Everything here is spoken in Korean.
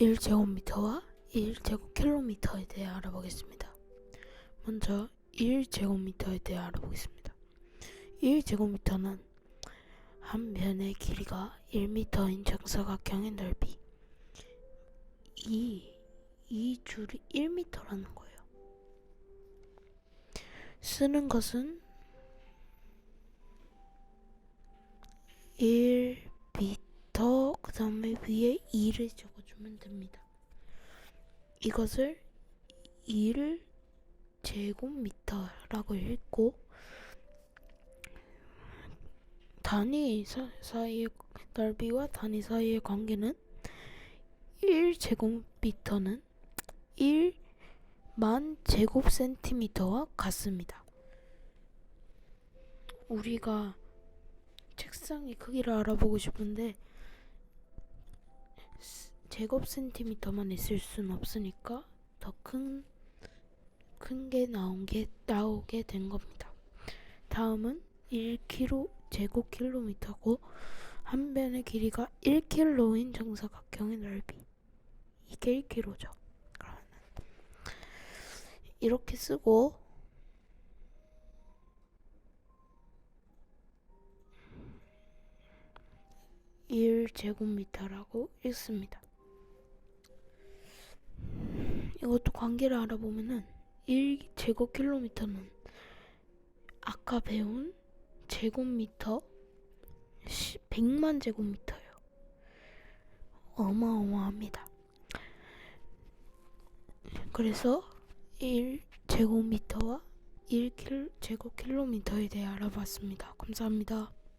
1제곱미터와 1제곱킬로미터에 대해 알아보겠습니다. 먼저 1제곱미터에 대해 알아보겠습니다. 1제곱미터는 한 변의 길이가 1m인 정사각형의 넓이 이, 이 줄이 1m라는 거예요. 쓰는 것은 1m 그 다음에 위에 2를 적어주면 됩니다. 이것을 1 제곱미터라고 읽고 단위 사, 사이의 넓이와 단위 사이의 관계는 1 제곱미터는 1만 제곱센티미터와 같습니다. 우리가 책상의 크기를 알아보고 싶은데 스- 제곱센티미터만 있을 순 없으니까 더 큰 큰 게 나온 게 나오게 된 겁니다. 다음은 1kg 제곱킬로미터고 한 변의 길이가 1km인 정사각형의 넓이 이게 1kg죠. 그러면 이렇게 쓰고 일 제곱미터라고 읽습니다. 이것도 관계를 알아보면은 1제곱킬로미터는 아까 배운 제곱미터 100만 제곱미터예요. 어마어마합니다. 그래서 1제곱미터와 1제곱킬로미터에 대해 알아봤습니다. 감사합니다.